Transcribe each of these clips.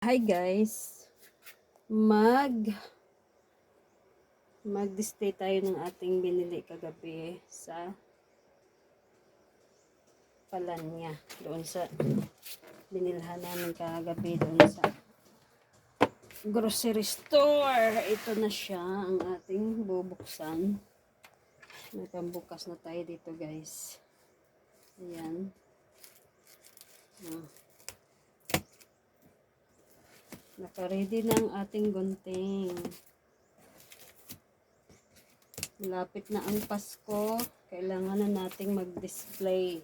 Hi guys. Mag mag-display tayo ng ating binili kagabi sa Palanya. Doon sa binilhan namin kagabi doon sa grocery store. Ito na siya ang ating bubuksan. May pambukas na tayo dito guys. Ayan. Ah. Naka-ready na ang ating gunting. Malapit na ang Pasko. Kailangan na nating mag-display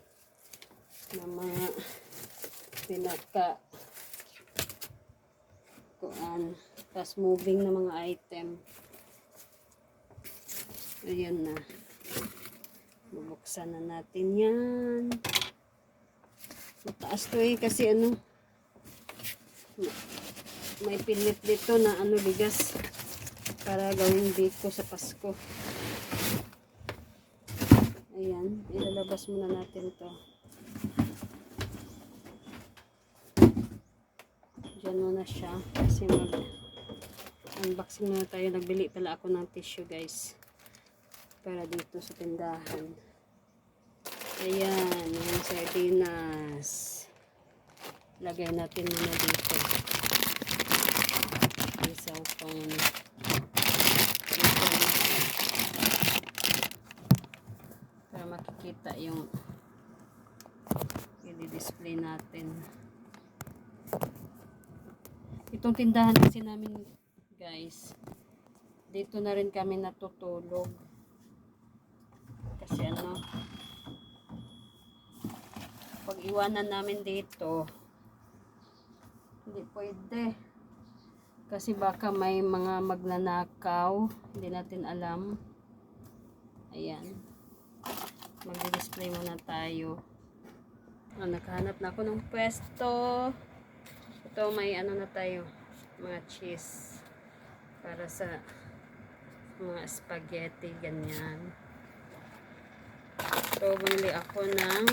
ng mga pinaka kuan fast moving na mga item. Ayan na. Bubuksan na natin yan. Mataas to eh kasi ano may pilit dito na ano bigas para gawing biko sa Pasko. Ayan, ilalabas muna natin to. Diyan muna siya kasi mag unboxing muna tayo. Nagbili pala ako ng tissue guys para dito sa tindahan. Ayan, yung sardinas. Lagay natin muna dito yung cellphone. Para makikita yung i-display natin. Itong tindahan kasi namin guys, dito na rin kami natutulog. Kasi ano, pag iwanan namin dito, hindi pwede. Kasi baka may mga magnanakaw. Hindi natin alam. Ayan. Mag-display muna tayo. Ah, nakahanap na ako ng pwesto. Ito may ano na tayo. Mga cheese. Para sa mga spaghetti. Ganyan. Ito bumili ako ng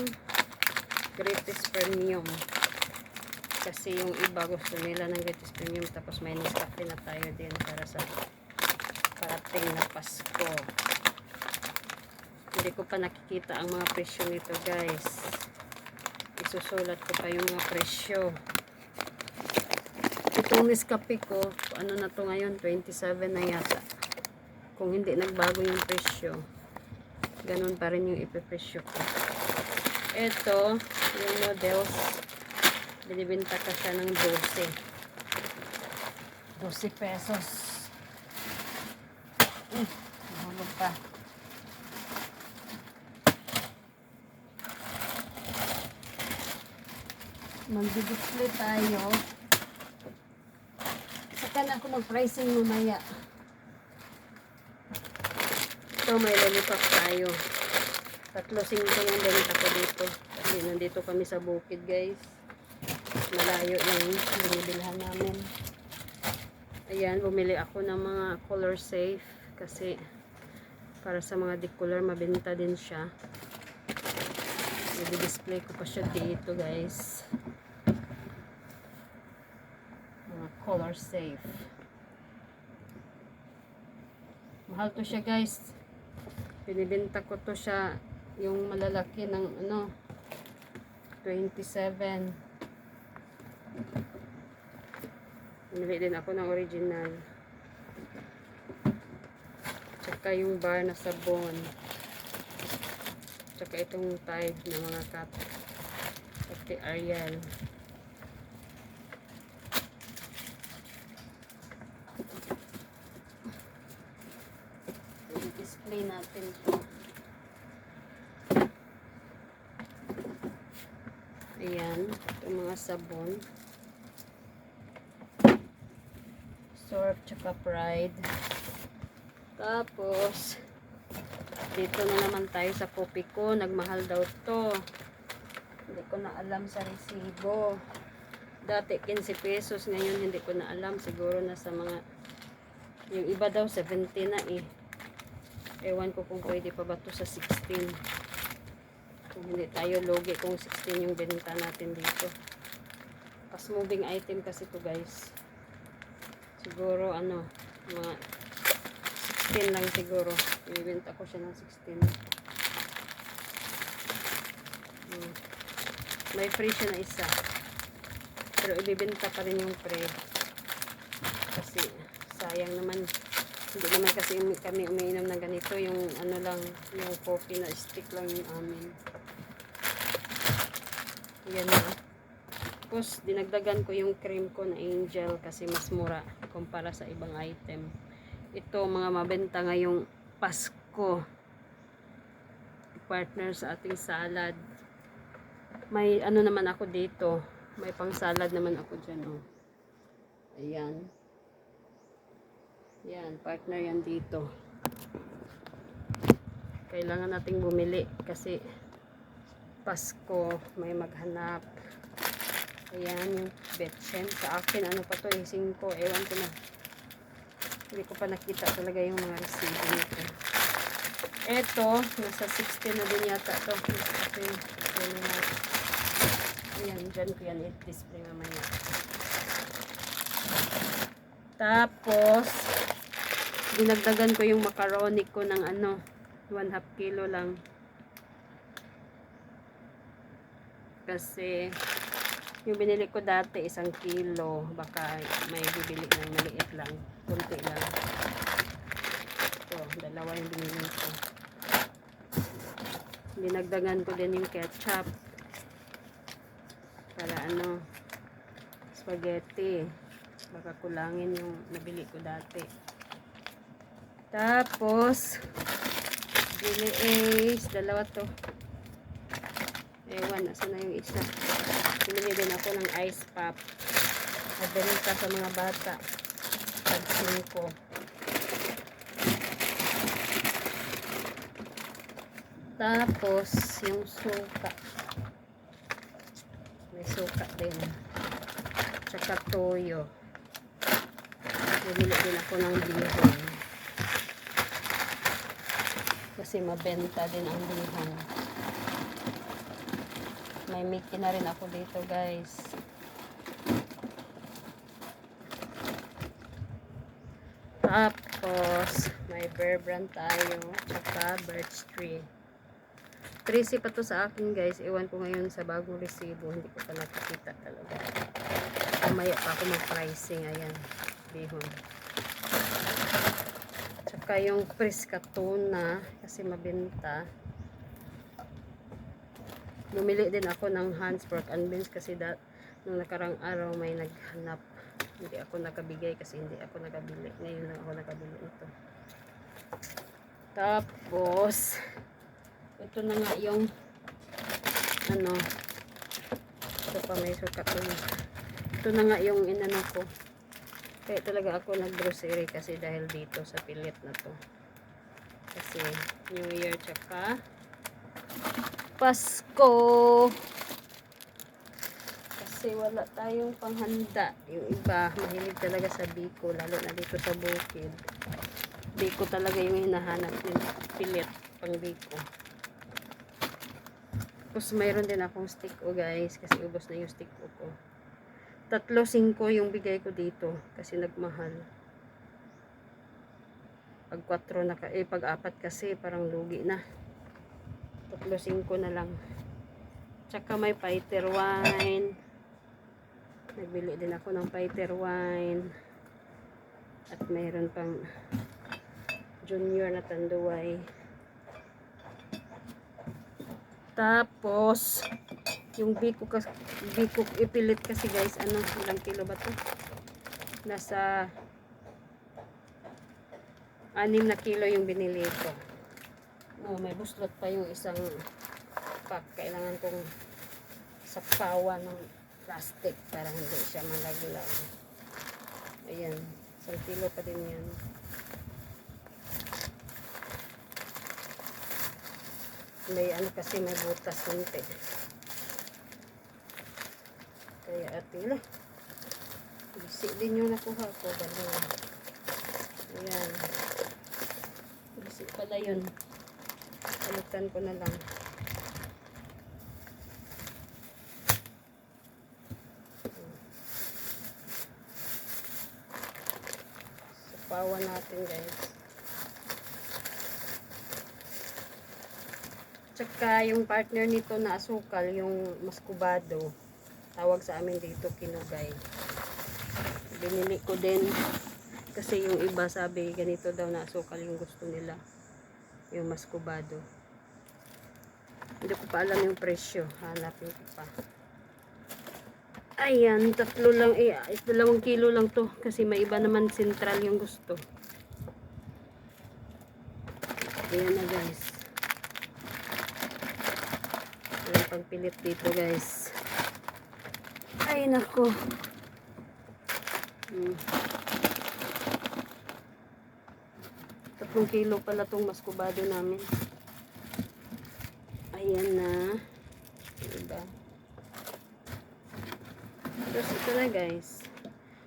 greatest premium kasi yung iba gusto nila ng greatest premium tapos may Nescafe na tayo din para sa parating na Pasko. Hindi ko pa nakikita ang mga presyo nito guys. Isusulat ko pa yung mga presyo. Itong Nescafe ko ano na to ngayon? 27 na yata. Kung hindi nagbago yung presyo ganun pa rin yung ipipresyo ko. Ito yung models binibenta ka siya ng 12 12 pesos. Eh, nahulog pa. Magdi-display tayo. Saka na ako mag-pricing mamaya. Ito may lollipop tayo. Tatlo singko yung binita ko dito. Kasi nandito kami sa bukid guys malayo yung binibilhan namin. Ayan bumili ako ng mga color safe kasi para sa mga decolor mabenta din siya. I-display ko pa siya dito guys. Mga color safe. Mahal to siya guys. Binibenta ko to siya yung malalaki ng ano 27 Bumili din ako ng original. Tsaka yung bar na sabon. Tsaka itong type na mga cut. Pati Ariel. I-display natin ito. Ayan. Itong mga sabon. Surf, tsaka pride. Tapos, dito na naman tayo sa kopi ko. Nagmahal daw to. Hindi ko na alam sa resibo. Dati 15 pesos. Ngayon hindi ko na alam. Siguro na sa mga yung iba daw 70 na eh. Ewan ko kung pwede pa ba to sa 16. Kung hindi tayo logi kung 16 yung binenta natin dito. fast moving item kasi to guys. Siguro ano, mga 16 lang siguro. Ibibenta ko siya ng 16. Hmm. May free siya na isa. Pero ibibenta pa rin yung pre. Kasi sayang naman. Hindi naman kasi kami umiinom ng ganito. Yung ano lang, yung coffee na stick lang yung amin. Yan na. Tapos, dinagdagan ko yung cream ko na angel kasi mas mura kumpara sa ibang item. Ito, mga mabenta ngayong Pasko. Partner sa ating salad. May ano naman ako dito. May pang salad naman ako dyan, oh. Ayan. Yan, partner yan dito. Kailangan nating bumili kasi Pasko, may maghanap. Ayan, yung betchem. Sa akin, ano pa to, eh, 5. Ewan ko na. Hindi ko pa nakita talaga yung mga resibo nito. Eto, nasa 16 na din yata to. Ito yung. Ayan, dyan ko yan i-display mamaya. Tapos, dinagdagan ko yung macaroni ko ng ano, 1 half kilo lang. Kasi, yung binili ko dati, isang kilo. Baka may bibili ng maliit lang. Kunti lang. Ito, dalawa yung binili ko. Dinagdagan ko din yung ketchup. Para ano, spaghetti. Baka kulangin yung nabili ko dati. Tapos, bili is, dalawa to. Ewan, nasa na yung isa. Bumili din ako ng ice pop. Nabenta sa mga bata. Pag 5. Tapos, yung suka. May suka din. Tsaka toyo. Bumili din ako ng bihon. Kasi mabenta din ang bihon. May Mickey na rin ako dito guys. Tapos, may bear brand tayo. Tsaka birch tree. 13 pa to sa akin guys. Iwan ko ngayon sa bagong resibo. Hindi ko pa nakikita talaga. Mamaya pa ako mag-pricing. Ayan. Bihon. Tsaka yung Frisca tuna. Kasi mabenta. Bumili din ako ng Hans pork and beans kasi that, nung nakarang araw may naghanap. Hindi ako nakabigay kasi hindi ako nakabili. Ngayon lang ako nakabili ito. Tapos, ito na nga yung ano, ito pa may sukat. Ito na nga yung inano ko. Kaya talaga ako nag-grocery kasi dahil dito sa pilit na to. Kasi New Year tsaka Pasko. Kasi wala tayong panghanda. Yung iba, mahilig talaga sa biko, lalo na dito sa bukid. Biko talaga yung hinahanap ng pilit pang biko. Tapos mayroon din akong stick o guys, kasi ubos na yung stick ko ko. Tatlo, singko yung bigay ko dito, kasi nagmahal. Pag 4 na, eh pag apat kasi parang lugi na. Tatlo, singko na lang. Tsaka may fighter wine. Nagbili din ako ng fighter wine. At mayroon pang junior na tanduay. Tapos, yung biko, biko ipilit kasi guys, ano, ilang kilo ba to? Nasa anim na kilo yung binili ko. Oh, may buslot pa yung isang pack. Kailangan kong sapawan ng plastic para hindi siya malaglag. Ayan. Isang kilo pa din yan. May ano kasi may butas konti. Kaya atila. Bisi din yung nakuha ko. Dalawa. Ayan. Bisi pala yun. Balikan ko na lang. Sapawan natin guys. Tsaka yung partner nito na asukal, yung maskubado, tawag sa amin dito kinugay. Binili ko din kasi yung iba sabi ganito daw na asukal yung gusto nila. Yung maskubado. Hindi ko pa alam yung presyo. Hanapin ko pa. Ayan, tatlo lang, eh, dalawang kilo lang to. Kasi may iba naman sentral yung gusto. Ayan na guys. Ayan pagpilit dito guys. Ay nako. Hmm. Tatlong kilo pala tong maskubado namin. Ayan na. Diba? Tapos ito na guys.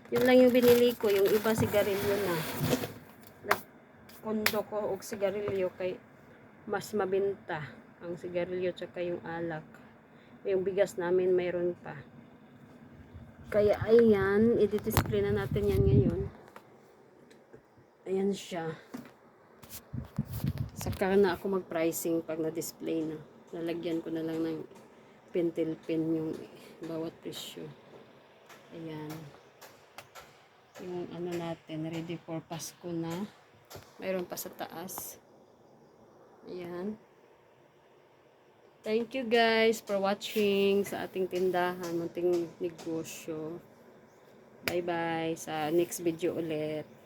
Yun lang yung binili ko. Yung iba sigarilyo na. Nagkondo ko og sigarilyo kay mas mabenta ang sigarilyo tsaka yung alak. Yung bigas namin mayroon pa. Kaya ayan, i-display na natin yan ngayon. Ayan siya. Saka na ako mag-pricing pag na-display na. Lalagyan ko na lang ng pentel pen yung bawat presyo. Ayan. Yung ano natin, ready for Pasko na. Mayroon pa sa taas. Ayan. Thank you guys for watching sa ating tindahan, munting negosyo. Bye-bye sa next video ulit.